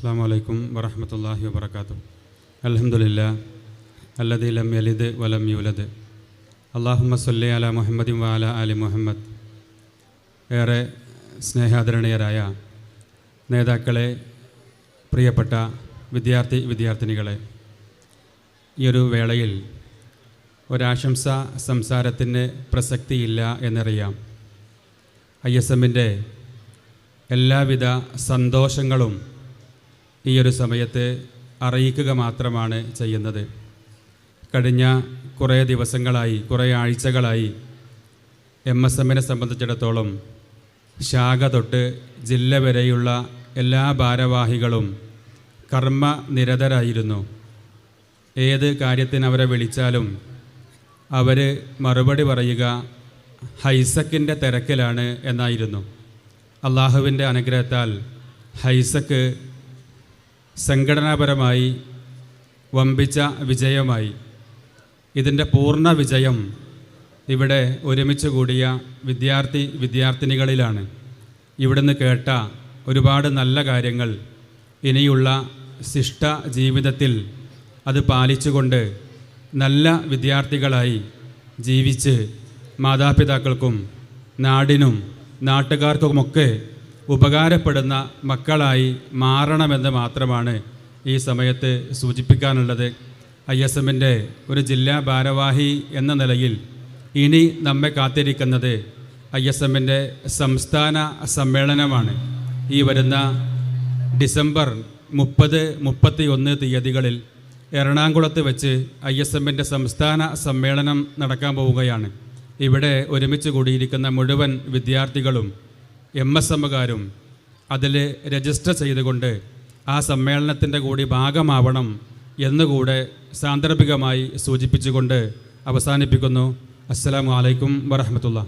അസ്സാം വലൈക്കും വറഹമത്തല്ലാഹി വാത്തു അലഹമുല്ല അല്ലദി ലം യലിദ് വലം യൂലദ്. അള്ളാഹുമ്മ സല്ലി അല മുഹമ്മദിൻ വാല അലി മുഹമ്മദ്. ഏറെ സ്നേഹാദരണീയരായ നേതാക്കളെ പ്രിയപ്പെട്ട വിദ്യാർത്ഥി വിദ്യാർത്ഥിനികളെ ഈ ഒരു വേളയിൽ ഒരാശംസ സംസാരത്തിന് പ്രസക്തിയില്ല എന്നറിയാം. ഐ എസ് എമ്മിന്റെ എല്ലാവിധ സന്തോഷങ്ങളും ഈ ഒരു സമയത്ത് അറിയിക്കുക മാത്രമാണ് ചെയ്യുന്നത്. കഴിഞ്ഞ കുറേ ദിവസങ്ങളായി കുറേ ആഴ്ചകളായി എം എസ് എമ്മിനെ സംബന്ധിച്ചിടത്തോളം ശാഖ തൊട്ട് ജില്ല വരെയുള്ള എല്ലാ ഭാരവാഹികളും കർമ്മ നിരതരായിരുന്നു ഏത് കാര്യത്തിന് അവരെ വിളിച്ചാലും അവർ മറുപടി പറയുക ഹൈസക്കിന്റെ തിരക്കിലാണ് എന്നായിരുന്നു. അള്ളാഹുവിന്റെ അനുഗ്രഹത്താൽ ഹൈസക്ക് സംഘടനാപരമായി വമ്പിച്ച വിജയമായി. ഇതിന്റെ പൂർണ വിജയം ഇവിടെ ഒരുമിച്ച് കൂടിയ വിദ്യാർത്ഥി വിദ്യാർത്ഥിനികളിലാണ്. ഇവിടുന്ന് കേട്ട ഒരുപാട് നല്ല കാര്യങ്ങൾ ഇനിയുള്ള ശിഷ്ട ജീവിതത്തിൽ അത് പാലിച്ചുകൊണ്ട് നല്ല വിദ്യാർത്ഥികളായി ജീവിച്ച് മാതാപിതാക്കൾക്കും നാടിനും നാട്ടുകാർക്കുമൊക്കെ ഉപകാരപ്പെടുന്ന മക്കളായി മാറണമെന്ന് മാത്രമാണ് ഈ സമയത്ത് സൂചിപ്പിക്കാനുള്ളത്. ഐ എസ് എമ്മിന്റെ ഒരു ജില്ലാ ഭാരവാഹി എന്ന നിലയിൽ ഇനി നമ്മെ കാത്തിരിക്കുന്നത് ഐ എസ് എമ്മിന്റെ സംസ്ഥാന സമ്മേളനമാണ്. ഈ വരുന്ന ഡിസംബർ മുപ്പത് മുപ്പത്തി ഒന്ന് തീയതികളിൽ എറണാകുളത്ത് വെച്ച് ഐ എസ് എമ്മിന്റെ സംസ്ഥാന സമ്മേളനം നടക്കാൻ പോവുകയാണ്. ഇവിടെ ഒരുമിച്ച് കൂടിയിരിക്കുന്ന മുഴുവൻ വിദ്യാർത്ഥികളും എം എസ് എമ്മുകാരും അതിൽ രജിസ്റ്റർ ചെയ്തുകൊണ്ട് ആ സമ്മേളനത്തിന്റെ കൂടി ഭാഗമാവണം എന്നുകൂടെ സാന്ദർഭികമായി സൂചിപ്പിച്ചുകൊണ്ട് അവസാനിപ്പിക്കുന്നു. അസ്സലാമു അലൈക്കും വറഹമത്തുള്ള